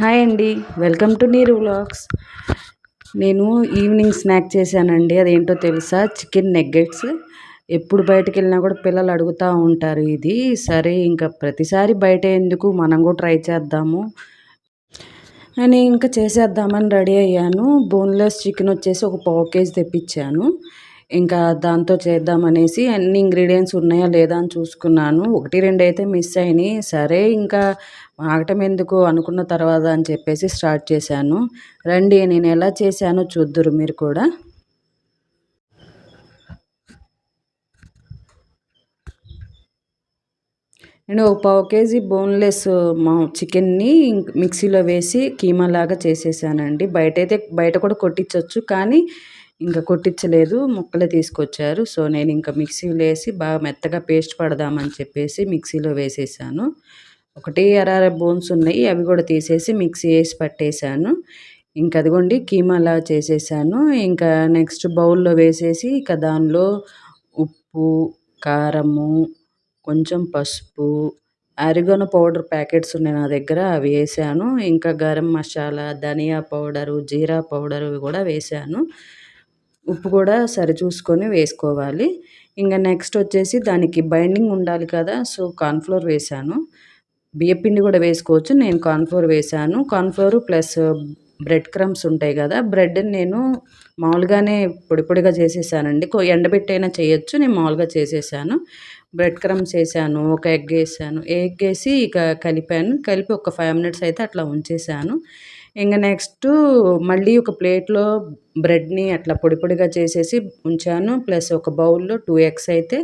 Hi అండి. Welcome to Neeru vlogs. నేను evening snack చేశానండి. అదేంటో తెలుసా? Chicken nuggets. ఎప్పుడు బయటకు వెళ్ళినా కూడా పిల్లలు అడుగుతూ ఉంటారు ఇది. సరే ఇంకా ప్రతిసారి బయట ఎందుకు? మనం కూడా ట్రై చేద్దాము. అని ఇంకా చేసేద్దామని రెడీ అయ్యాను. బోన్లెస్ చికెన్ వచ్చేసి ఒక పావు కేజీ తెప్పించాను. ఇంకా దాంతో చేద్దామనేసి అన్ని ఇంగ్రీడియంట్స్ ఉన్నాయా లేదా అని చూసుకున్నాను. ఒకటి రెండు అయితే మిస్ అయినాయి. సరే ఇంకా ఆగటం ఎందుకు అనుకున్న తర్వాత అని చెప్పేసి స్టార్ట్ చేశాను. రండి నేను ఎలా చేశానో చూద్దురు మీరు కూడా. నేను ఒక పావు కేజీ బోన్లెస్ మా చికెన్ని మిక్సీలో వేసి కీమా లాగా చేసేసానండి. బయట అయితే బయట కూడా కొట్టించవచ్చు కానీ ఇంకా కొట్టించలేదు ముక్కలే తీసుకొచ్చారు. సో నేను ఇంకా మిక్సీలో వేసి బాగా మెత్తగా పేస్ట్ పడదామని చెప్పేసి మిక్సీలో వేసేసాను. ఒకటి అరార బోన్స్ ఉన్నాయి అవి కూడా తీసేసి మిక్సీ వేసి పట్టేశాను. ఇంకా అదిగోండి కీమాలా చేసేసాను. ఇంకా నెక్స్ట్ బౌల్లో వేసేసి ఇక దానిలో ఉప్పు కారము కొంచెం పసుపు అరిగొన పౌడర్ ప్యాకెట్స్ ఉన్నాయి నా దగ్గర అవి వేసాను. ఇంకా గరం మసాలా ధనియా పౌడరు జీరా పౌడర్ కూడా వేసాను. ఉప్పు కూడా సరి చూసుకొని వేసుకోవాలి. ఇంకా నెక్స్ట్ వచ్చేసి దానికి బైండింగ్ ఉండాలి కదా సో కార్న్ఫ్లోర్ వేశాను బియ్యపిండి కూడా వేసుకోవచ్చు నేను కార్న్ఫ్లోర్ వేసాను. కార్న్ఫ్లోర్ ప్లస్ బ్రెడ్ క్రమ్స్ ఉంటాయి కదా బ్రెడ్ని నేను మామూలుగానే పొడి పొడిగా చేసేసానండి. ఎండబెట్టైనా చేయొచ్చు నేను మామూలుగా చేసేసాను. బ్రెడ్ క్రమ్స్ వేసాను ఒక ఎగ్ వేసాను. ఎగ్ వేసి ఇక కలిపాను కలిపి ఒక ఫైవ్ మినిట్స్ అయితే అట్లా ఉంచేసాను. ఇంకా నెక్స్ట్ మళ్ళీ ఒక ప్లేట్లో బ్రెడ్ని అట్లా పొడి పొడిగా చేసేసి ఉంచాను. ప్లస్ ఒక బౌల్లో టూ ఎగ్స్ అయితే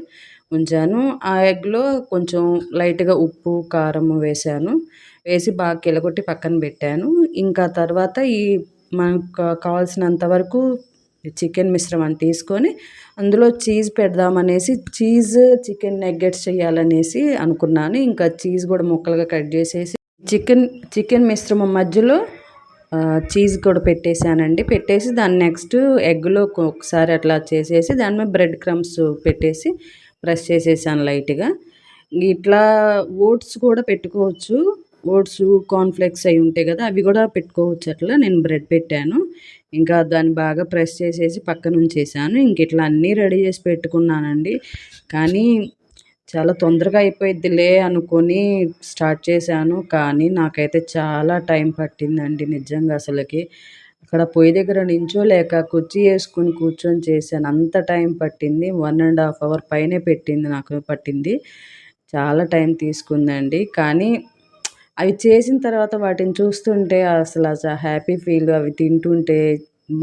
ఉంచాను. ఆ ఎగ్లో కొంచెం లైట్గా ఉప్పు కారం వేసాను. వేసి బాగా కిలగొట్టి పక్కన పెట్టాను. ఇంకా తర్వాత ఈ మనకు కావాల్సినంత వరకు చికెన్ మిశ్రమం తీసుకొని అందులో చీజ్ పెడదామనేసి చీజ్ చికెన్ నెగ్గెట్స్ చేయాలనేసి అనుకున్నాను. ఇంకా చీజ్ కూడా ముక్కలుగా కట్ చేసేసి చికెన్ చికెన్ మిశ్రమం మధ్యలో చీజ్ కూడా పెట్టేశానండి. పెట్టేసి దాన్ని నెక్స్ట్ ఎగ్లో ఒకసారి అట్లా చేసేసి దాని మీద బ్రెడ్ క్రమ్స్ పెట్టేసి ప్రెస్ చేసేసాను లైట్గా. ఇట్లా ఓట్స్ కూడా పెట్టుకోవచ్చు. ఓట్స్ కార్న్ఫ్లెక్స్ అవి ఉంటాయి కదా అవి కూడా పెట్టుకోవచ్చు అట్లా. నేను బ్రెడ్ పెట్టాను. ఇంకా దాన్ని బాగా ప్రెస్ చేసేసి పక్కన ఉంచేసాను ఇంక ఇట్లా అన్నీ రెడీ చేసి పెట్టుకున్నానండి. కానీ చాలా తొందరగా అయిపోయిద్దిలే అనుకొని స్టార్ట్ చేశాను. కానీ నాకైతే చాలా టైం పట్టిందండి నిజంగా అసలుకి. అక్కడ పొయ్యి దగ్గర నించోలేక కుర్చీ వేసుకుని కూర్చొని చేశాను. అంత టైం పట్టింది. వన్ అండ్ హాఫ్ అవర్ పైనే పెట్టింది నాకు పట్టింది. చాలా టైం తీసుకుందండి. కానీ అవి చేసిన తర్వాత వాటిని చూస్తుంటే అసలు అసలు హ్యాపీ ఫీల్ అవి తింటుంటే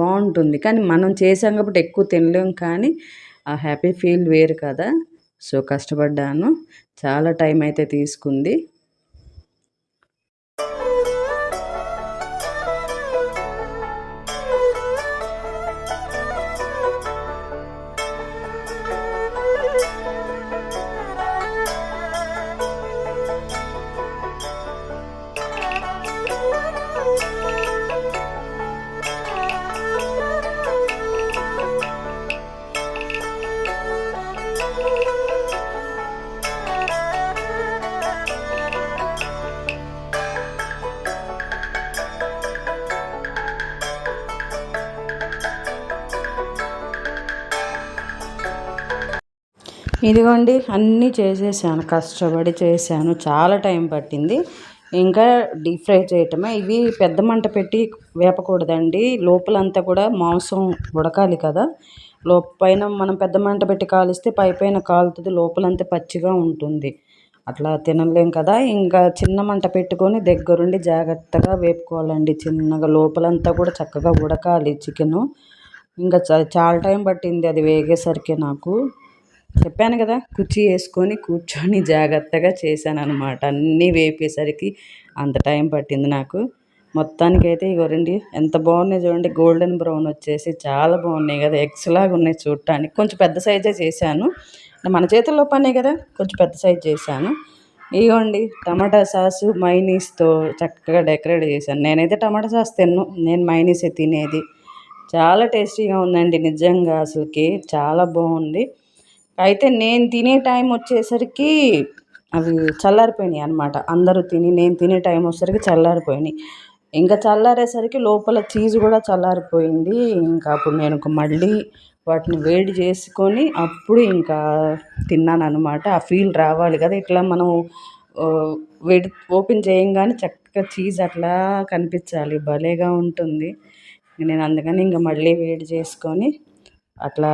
బాగుంటుంది. కానీ మనం చేసాం కాబట్టి ఎక్కువ తినలేం కానీ ఆ హ్యాపీ ఫీల్ వేరు కదా. సో కష్టపడ్డాను. చాలా టైం అయితే తీసుకుంది. ఇదిగోండి అన్నీ చేసేసాను కష్టపడి చేశాను. చాలా టైం పట్టింది. ఇంకా డీప్ ఫ్రై చేయటమే. ఇవి పెద్ద మంట పెట్టి వేపకూడదండి. లోపలంతా కూడా మాంసం ఉడకాలి కదా. లోపైన మనం పెద్ద మంట పెట్టి కాలిస్తే పై పైన కాలుతుంది. లోపలంతా పచ్చిగా ఉంటుంది. అట్లా తినలేం కదా. ఇంకా చిన్న మంట పెట్టుకొని దగ్గరుండి జాగ్రత్తగా వేపుకోవాలండి. చిన్నగా లోపలంతా కూడా చక్కగా ఉడకాలి చికెను. ఇంకా చాలా టైం పట్టింది అది వేగేసరికి నాకు. చెప్పాను కదా కుర్చీ వేసుకొని కూర్చొని జాగ్రత్తగా చేశాను అనమాట అన్నీ వేపేసరికి అంత టైం పట్టింది నాకు. మొత్తానికి అయితే ఇగో రండి ఎంత బాగున్నాయి చూడండి. గోల్డెన్ బ్రౌన్ వచ్చేసి చాలా బాగున్నాయి కదా ఎగ్స్ లాగా ఉన్నాయి చూడటానికి. కొంచెం పెద్ద సైజే చేశాను. మన చేతుల్లో పనే కదా కొంచెం పెద్ద సైజ్ చేశాను. ఇగోండి టమాటా సాసు మైనీస్తో చక్కగా డెకరేట్ చేశాను. నేనైతే టమాటా సాస్ తిన్ను నేను మైనీసే తినేది. చాలా టేస్టీగా ఉందండి నిజంగా అసలుకి. చాలా బాగుంది. అయితే నేను తినే టైం వచ్చేసరికి అవి చల్లారిపోయినాయి అనమాట అందరూ తిని నేను తినే టైం వచ్చేసరికి చల్లారిపోయినాయి. ఇంకా చల్లారేసరికి లోపల చీజ్ కూడా చల్లారిపోయింది. ఇంకా అప్పుడు నేను మళ్ళీ వాటిని వేడి చేసుకొని అప్పుడు ఇంకా తిన్నాను అనమాట ఆ ఫీల్ రావాలి కదా. ఇట్లా మనం వేడి ఓపెన్ చేయంగానే చక్కగా చీజ్ అట్లా కనిపించాలి. భలేగా ఉంటుంది. నేను అందుకని ఇంకా మళ్ళీ వేడి చేసుకొని అట్లా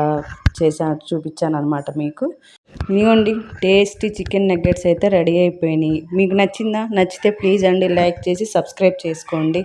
చేసా చూపించాను అనమాట మీకు. ఇదిగోండి టేస్టీ చికెన్ నగ్గెట్స్ అయితే రెడీ అయిపోయినాయి. మీకు నచ్చిందా? నచ్చితే ప్లీజ్ అండి లైక్ చేసి సబ్స్క్రైబ్ చేసుకోండి.